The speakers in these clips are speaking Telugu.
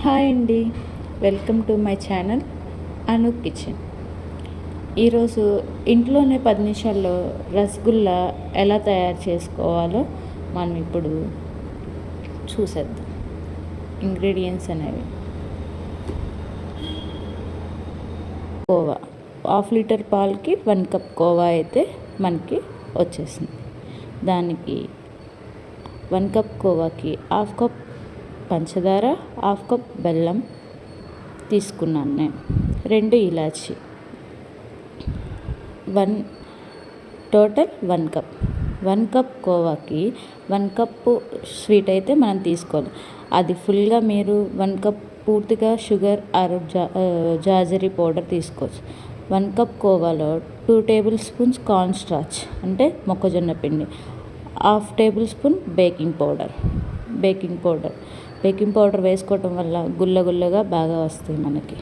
హాయ్ అండి. Welcome to my channel Anu kitchen. ఈరోజు ఇంట్లోనే పది నిమిషాల్లో రసగుల్లా ఎలా తయారు చేసుకోవాలో మనం ఇప్పుడు చూసేద్దాం. ఇంగ్రీడియంట్స్ అనేవి. కోవా. హాఫ్ లీటర్ పాలకి వన్ కప్ కోవా అయితే మనకి వచ్చేసింది. దానికి వన్ కప్ కోవాకి హాఫ్ కప్ పంచదార హాఫ్ కప్ బెల్లం తీసుకున్నాను నేను. రెండు ఇలాచి. One total one cup. One cup కోవాకి one cup sweet అయితే మనం తీసుకోవాలి. అది ఫుల్గా మీరు వన్ కప్ పూర్తిగా షుగర్ ఆర్ జా జాజరీ పౌడర్ తీసుకోవచ్చు. వన్ కప్ కోవాలో two tablespoons corn starch అంటే మొక్కజొన్న పిండి half tablespoon baking powder. Baking powder. Baking powder వేసుకోవటం వల్ల గుల్ల గుల్లగా బాగా వస్తాయి మనకి.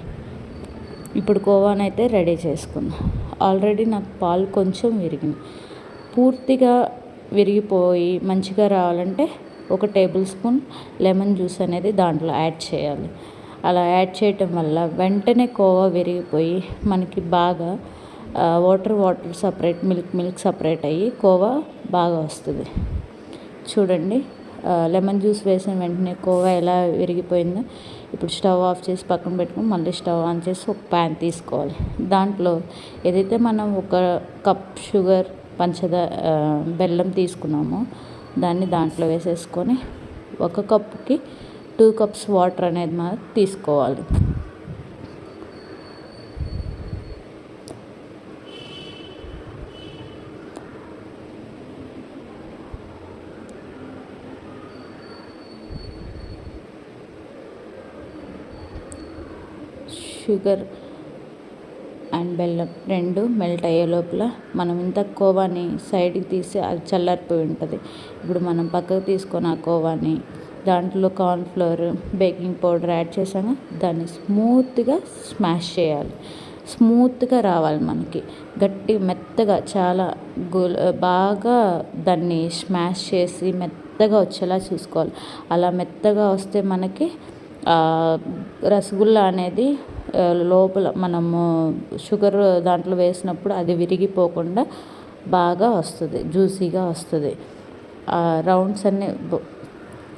ఇప్పుడు కోవానైతే రెడీ చేసుకుందాం ఆల్రెడీ నాకు పాలు కొంచెం విరిగింది పూర్తిగా విరిగిపోయి మంచిగా రావాలంటే ఒక టేబుల్ స్పూన్ లెమన్ జ్యూస్ అనేది దాంట్లో యాడ్ చేయాలి. అలా యాడ్ చేయటం వల్ల వెంటనే కోవా విరిగిపోయి మనకి బాగా water water separate milk milk separate అయ్యి కోవా బాగా వస్తుంది. చూడండి. లెమన్ జ్యూస్ వేసిన వెంటనే కోవా ఎలా విరిగిపోయిందో ఇప్పుడు స్టవ్ ఆఫ్ చేసి పక్కన పెట్టుకుని మళ్ళీ స్టవ్ ఆన్ చేసి ఒక ప్యాన్ తీసుకోవాలి. దాంట్లో ఏదైతే మనం ఒక కప్ షుగర్ పంచదార బెల్లం తీసుకున్నామో దాన్ని దాంట్లో వేసేసుకొని ఒక కప్పుకి టూ కప్స్ వాటర్ అనేది మనం తీసుకోవాలి. షుగర్ అండ్ బెల్లం రెండు మెల్ట్ అయ్యే లోపల మనం ఇంత కోవాని సైడ్కి తీసి అది చల్లారిపోయి ఉంటుంది. ఇప్పుడు మనం పక్కకు తీసుకొని ఆ కోవాని దాంట్లో కార్న్ఫ్లోర్ బేకింగ్ పౌడర్ యాడ్ చేసాక దాన్ని స్మూత్గా స్మాష్ చేయాలి. స్మూత్గా రావాలి మనకి. గట్టి మెత్తగా చాలా గోల్ బాగా దాన్ని స్మాష్ చేసి మెత్తగా వచ్చేలా చూసుకోవాలి. అలా మెత్తగా వస్తే మనకి రసగుల్లా అనేది లోపల మనము షుగర్ దాంట్లో వేసినప్పుడు అది విరిగిపోకుండా బాగా వస్తుంది జ్యూసీగా వస్తుంది. రౌండ్స్ అన్నీ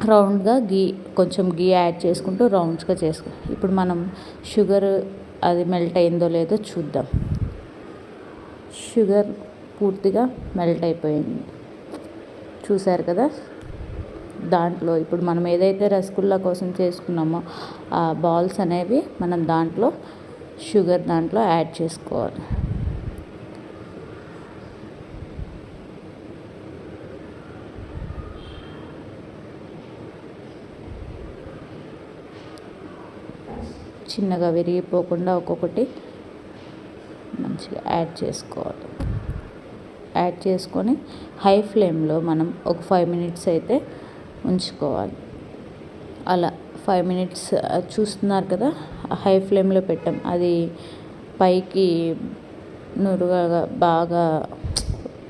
రౌండ్గా గీ కొంచెం గీ యాడ్ చేసుకుంటూ రౌండ్స్గా చేసుకో ఇప్పుడు మనం షుగర్ అది మెల్ట్ అయిందో లేదో చూద్దాం. షుగర్ పూర్తిగా మెల్ట్ అయిపోయింది. చూసారు కదా? దాంట్లో ఇప్పుడు మనం ఏదైతే రసగుల్లా కోసం చేసుకున్నామో ఆ బాల్స్ అనేవి మనం దాంట్లో షుగర్ దాంట్లో యాడ్ చేసుకోవాలి. చిన్నగా విరిగిపోకుండా ఒక్కొక్కటి మంచిగా యాడ్ చేసుకోవాలి. యాడ్ చేసుకొని హై ఫ్లేమ్లో మనం ఒక ఫైవ్ మినిట్స్ అయితే ఉంచుకోవాలి. అలా ఫైవ్ మినిట్స్ చూస్తున్నారు కదా హై ఫ్లేమ్లో పెట్టాం. అది పైకి నురుగగా బాగా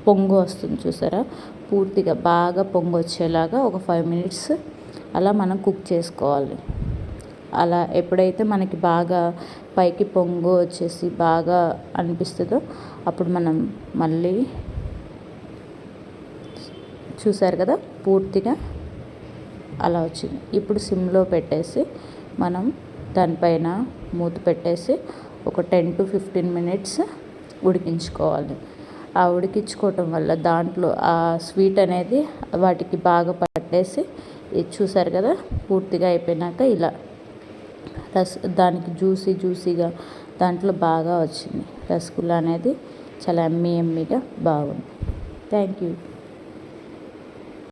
పొంగు వస్తుంది చూసారా? పూర్తిగా బాగా పొంగు వచ్చేలాగా ఒక ఫైవ్ మినిట్స్ అలా మనం కుక్ చేసుకోవాలి. అలా ఎప్పుడైతే మనకి బాగా పైకి పొంగు వచ్చేసి బాగా అనిపిస్తుందో అప్పుడు మనం మళ్ళీ చూసారు కదా పూర్తిగా అలా వచ్చింది. ఇప్పుడు సిమ్లో పెట్టేసి మనం దానిపైన మూత పెట్టేసి ఒక టెన్ టు ఫిఫ్టీన్ మినిట్స్ ఉడికించుకోవాలి. ఆ ఉడికించుకోవటం వల్ల దాంట్లో ఆ స్వీట్ అనేది వాటికి బాగా పట్టేసి ఇది చూసారు కదా పూర్తిగా అయిపోయినాక ఇలా రస్ దానికి జ్యూసీ జ్యూసీగా దాంట్లో బాగా వచ్చింది. రసగుల్లా అనేది చాలా అమ్మీ ఎమ్మీగా బాగుంది. Thank you.